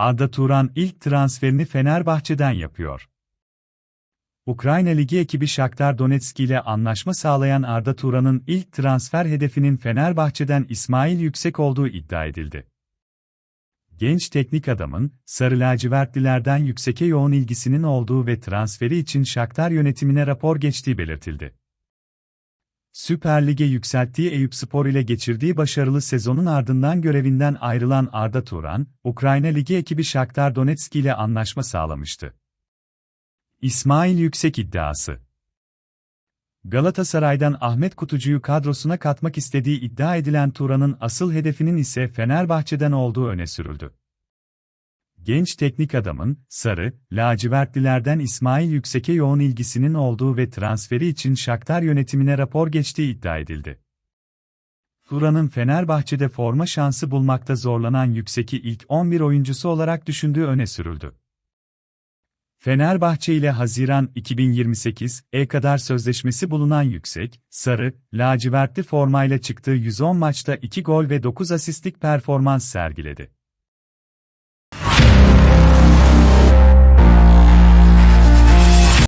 Arda Turan ilk transferini Fenerbahçe'den yapıyor. Ukrayna Ligi ekibi Shakhtar Donetsk ile anlaşma sağlayan Arda Turan'ın ilk transfer hedefinin Fenerbahçe'den İsmail Yüksek olduğu iddia edildi. Genç teknik adamın, Sarı lacivertlilerden Yüksek'e yoğun ilgisinin olduğu ve transferi için Shakhtar yönetimine rapor geçtiği belirtildi. Süper Lig'e yükselttiği Eyüpspor ile geçirdiği başarılı sezonun ardından görevinden ayrılan Arda Turan, Ukrayna Ligi ekibi Shakhtar Donetsk ile anlaşma sağlamıştı. İsmail Yüksek iddiası Galatasaray'dan Ahmet Kutucu'yu kadrosuna katmak istediği iddia edilen Turan'ın asıl hedefinin ise Fenerbahçe'den olduğu öne sürüldü. Genç teknik adamın, Sarı, lacivertlilerden İsmail Yüksek'e yoğun ilgisinin olduğu ve transferi için Shakhtar yönetimine rapor geçtiği iddia edildi. Turan'ın Fenerbahçe'de forma şansı bulmakta zorlanan Yüksek'i ilk 11 oyuncusu olarak düşündüğü öne sürüldü. Fenerbahçe ile Haziran 2028'e kadar sözleşmesi bulunan Yüksek, Sarı, lacivertli formayla çıktığı 110 maçta 2 gol ve 9 asistlik performans sergiledi.